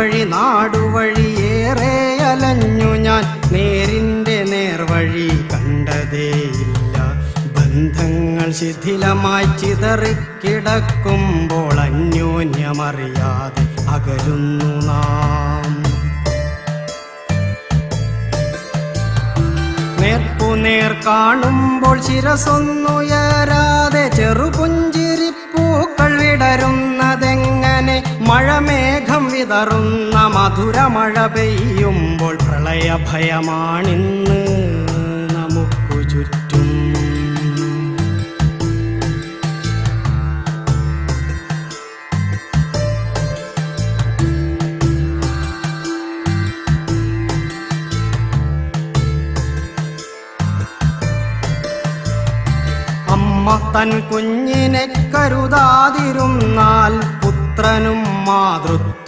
നാടുവഴി ഏറെ അലഞ്ഞു ഞാൻ നേരിന്റെ നേർവഴി കണ്ടതേയില്ല ബന്ധങ്ങൾ ശിഥിലമായി ചിതറിക്കിടക്കുമ്പോൾ അന്യോന്യമറിയാതെ അകലുന്നു നാം. നേർപ്പുനേർ കാണുമ്പോൾ ശിരസൊന്നുയരാതെ വിതറുന്ന മധുരമഴ പെയ്യുമ്പോൾ പ്രളയഭയമാണിന്ന് നമുക്കു ചുറ്റും. അമ്മ തൻ കുഞ്ഞിനെ കരുതാതിരുന്നാൽ പുത്രനും മാതൃത്വ